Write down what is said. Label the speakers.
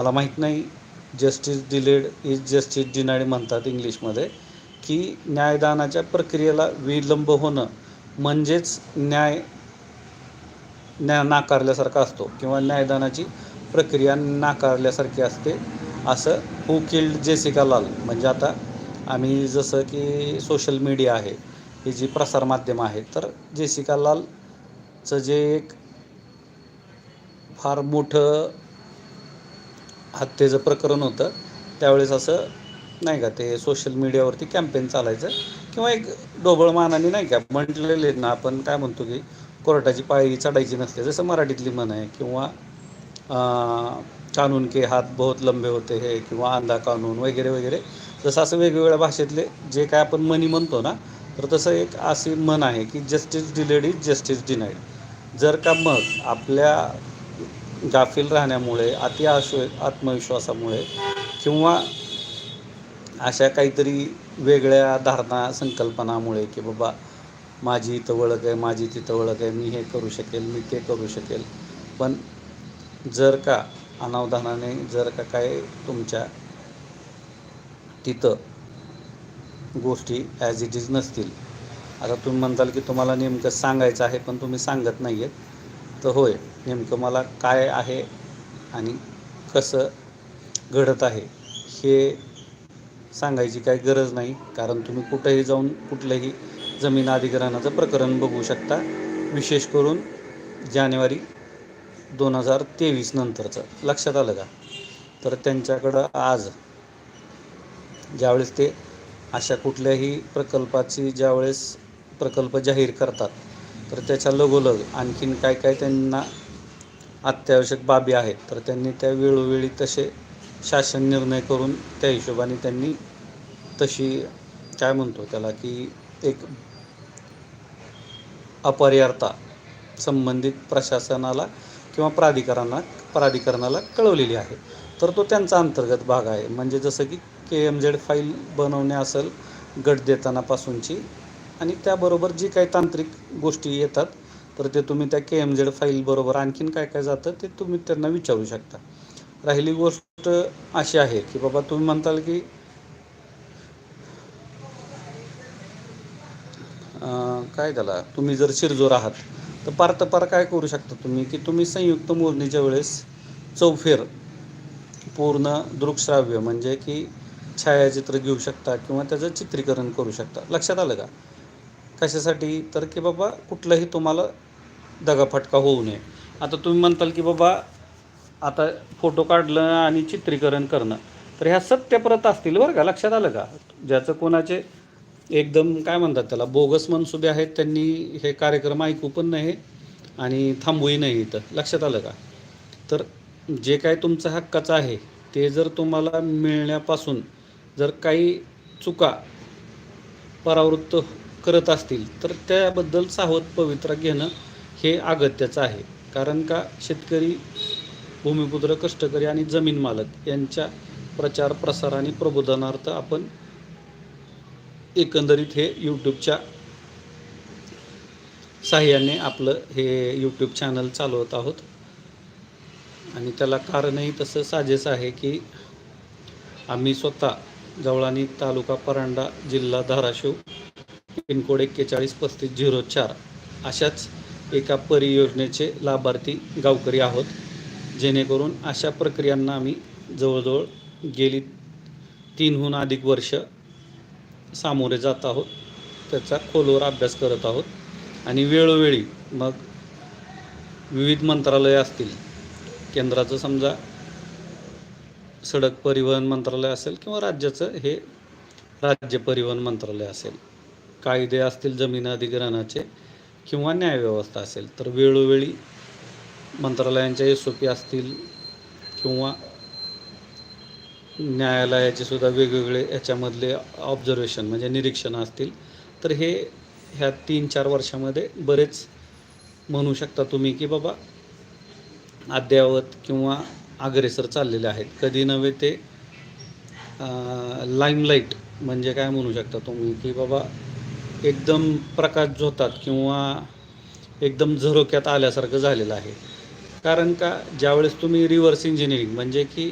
Speaker 1: मला माहीत नाही justice delayed is justice denied म्हणतात इंग्लिशमध्ये की न्यायदानाच्या प्रक्रियेला विलंब होणं म्हणजेच न्याय न्या नाकारल्यासारखा असतो किंवा न्यायदानाची प्रक्रिया नाकारल्यासारखी असते असं हू किल्ड जेसिका लाल म्हणजे आता आम्ही जसं की सोशल मीडिया आहे ही जी प्रसारमाध्यमं आहे तर जेसिका लालचं जे एक फार मोठं हत्येचं प्रकरण होतं. त्यावेळेस असं नाही का ते सोशल मीडियावरती कॅम्पेन चालायचं किंवा एक ढोबळ मानाने नाही का म्हटलेले ना आपण काय म्हणतो की कोर्टाची पायरी चढायची नसते. जसं मराठीतली म्हण आहे किंवा कानून के हात बहुत लंबे होते हे किंवा अंधा कानून वगैरे वगैरे जसं असं वेगवेगळ्या भाषेतले जे काय आपण मनी म्हणतो ना तर तसं एक अशी म्हण आहे की justice delayed is justice denied जर का मग आपल्या गाफील राहण्यामुळे अति आश्व आत्मविश्वासामुळे किंवा अशा काहीतरी वेगळ्या धारणा संकल्पनामुळे की बाबा माझी इथं ओळख आहे माझी तिथं ओळख आहे मी हे करू शकेल मी ते करू शकेल. पण जर का अनावधानाने जर का काय तुमच्या तिथं गोष्टी ॲज इट इज नसतील. आता तुम्ही म्हणताल की तुम्हाला नेमकं सांगायचं आहे पण तुम्ही सांगत नाही आहेत तर होय नेमकं मला काय आहे आणि कसं घडत आहे हे सांगायची काही गरज नाही कारण तुम्ही कुठंही जाऊन कुठलंही जमीन अधिग्रहणाचं प्रकरण बघू शकता विशेष करून जानेवारी दोन हजार तेवीस नंतरचं. लक्षात आलं का? तर त्यांच्याकडं आज ज्यावेळेस ते अशा कुठल्याही प्रकल्पाची ज्यावेळेस प्रकल्प जाहीर करतात तर त्याच्या लगोलग आणखीन काय काय त्यांना अत्यावश्यक बाबी आहेत तर त्यांनी त्या वेळोवेळी तसे शासन निर्णय करून त्या हिशोबाने त्यांनी तशी काय म्हणतो त्याला की एक अपरिहार्यता संबंधित प्रशासनाला किंवा प्राधिकरणाला प्राधिकरणाला कळवलेली आहे. तर तो त्यांचा अंतर्गत भाग आहे. म्हणजे जसं की के एम झेड फाईल बनवणे असेल गट देतानापासूनची आणि त्याबरोबर जी काही तांत्रिक गोष्टी येतात तर ते तुम्ही त्या के एम झेड फाईलबरोबर आणखीन काय काय जातं ते तुम्ही त्यांना विचारू शकता. राहिली गोष्ट अशी आहे की बाबा तुम्ही म्हणताल की काय त्याला तुम्ही जर शिरजोर आहात तर पार तपार काय करू शकता तुम्ही? की तुम्ही संयुक्त मोजणीच्या वेळेस चौफेर पूर्ण दृकश्राव्य म्हणजे की छायाचित्र घेऊ शकता किंवा त्याचं चित्रीकरण करू शकता. लक्षात आलं का? कशासाठी? तर की बाबा कुठलंही तुम्हाला दगाफटका होऊ नये. आता तुम्ही म्हणताल की बाबा आता फोटो काढलं आणि चित्रीकरण करणं तर ह्या सत्यप्रत असतील बरं का? लक्षात आलं का? ज्याचं कोणाचे एकदम काय म्हणतात त्याला बोगस मनसुबे आहेत त्यांनी हे कार्यक्रम ऐकू पण नाही आणि थांबूही नाही इथं. लक्षात आलं का? तर जे काय तुमचं हक्काचं आहे ते जर तुम्हाला मिळण्यापासून जर काही चुका परावृत्त करत असतील तर त्याबद्दल सावध पवित्रा घेणं हे अगत्याचं आहे. कारण का शेतकरी भूमिपुत्र कष्टकरी आणि जमीन मालक यांच्या प्रचार प्रसार आणि प्रबोधनार्थ आपण एकंदरीत हे यूट्यूबच्या साह्याने आपलं हे यूट्यूब चॅनल चालवत आहोत. आणि त्याला कारणही तसं साजेसं आहे की आम्ही स्वतः जवळानी तालुका परांडा जिल्हा धाराशिव पिनकोड एक्केचाळीस पस्तीस झिरो चार अशाच एका परियोजनेचे लाभार्थी गावकरी आहोत. जेणेकरून अशा प्रक्रियांना आम्ही जवळजवळ गेली तीनहून अधिक वर्ष सामोरे जात आहोत. त्याचा खोलवर अभ्यास करत आहोत. आणि वेळोवेळी मग विविध मंत्रालय असतील केंद्राचं समजा सडक परिवहन मंत्रालय असेल किंवा राज्याचं हे राज्य परिवहन मंत्रालय असेल कायदे असतील जमीन अधिग्रहणाचे किंवा न्यायव्यवस्था असेल तर वेळोवेळी मंत्रालयांच्या एस ओ पी असतील किंवा न्यायालयाचे सुद्धा वेगवेगळे याच्यामधले ऑब्झर्वेशन म्हणजे निरीक्षणं असतील तर हे ह्या तीन चार वर्षामध्ये बरेच म्हणू शकता तुम्ही की बाबा अद्ययावत किंवा अग्रेसर चाललेले आहेत. कधी नव्हे ते लाईमलाईट म्हणजे काय म्हणू शकता तुम्ही की बाबा एकदम प्रकाश झोतात किंवा एकदम झरोक्यात आल्यासारखं झालेलं आहे. कारण का ज्यावेळेस तुम्ही रिव्हर्स इंजिनिअरिंग म्हणजे की